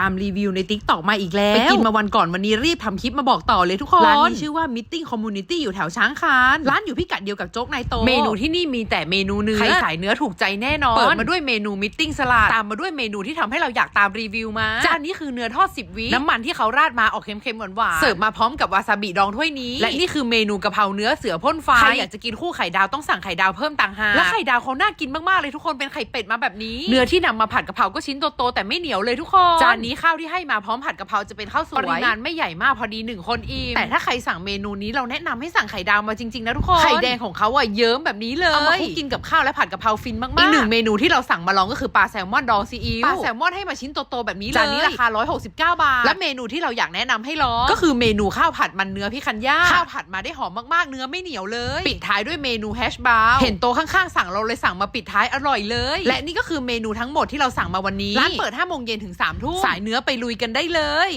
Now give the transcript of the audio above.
ตามรีวิวในติ๊กต็อกมาอีกแล้ว ไปกินมาวันก่อนวันนี้รีบทำคลิปมาบอกต่อเลยทุกคน ร้านนี้ชื่อว่า Meeting Community อยู่แถวช้างคาน ร้านอยู่พิกัดเดียวกับโจ๊กนายโต เมนูที่นี่มีแต่เมนูเนื้อ ใครสายเนื้อถูกใจแน่นอน เปิดมาด้วยเมนู Meeting สลัด ตามมาด้วยเมนูที่ทำให้เราอยากตามรีวิวมา จานนี้คือเนื้อทอด 10 วิน้ำมันที่เขาราดมาออกเค็มๆหวานๆ เสิร์ฟมาพร้อมกับวาซาบิดองถ้วยนี้ และนี่คือเมนูกะเพราเนื้อเสือพ่นไฟ ใครอยากจะกินคู่ไข่ดาวต้องสั่งไข่ดาวเพิ่มต่างหาก และไข่ดาวเขาน่ากินมากๆเลยทุกคนเป็นไข่เป็ดมาแบบนี้ เนื้อที่นำมาผัดกะเพราก็ชิ้นโตๆแต่ไม่เหนียวเลยทุกคน จานนี้ข้าวที่ให้มาพร้อมผัดกะเพราจะเป็นข้าวสวยปริมาณไม่ใหญ่มากพอดีหนึ่งคนอิ่มแต่ถ้าใครสั่งเมนูนี้เราแนะนำให้สั่งไข่ดาวมาจริงๆนะทุกคนไข่แดงของเขาอะเยิ้มแบบนี้เลยเอามาคลุกกินกับข้าวและผัดกะเพราฟินมากๆอีกหนึ่งเมนูที่เราสั่งมาลองก็คือปลาแซลมอนดองซีอิ๊วปลาแซลมอนให้มาชิ้นโตๆแบบนี้เลยจานนี้ราคา 169 บาท และเมนูที่เราอยากแนะนำให้ลองก็คือเมนูข้าวผัดมันเนื้อพี่คันย่าข้าวผัดมาได้หอมมากๆเนื้อไม่เหนียวเลยปิดท้ายด้วยเมนูแฮชบราวน์เห็นโต๊ะข้างๆสั่งเราเลยสั่งมาปิดท้ายอร่อยเลย และนี่ก็คือเมนูทั้งหมดที่เราสั่งมาวันนี้ร้านเปิด5โมงเย็นถึง3ทุ่มสายเนื้อไปลุยกันได้เลย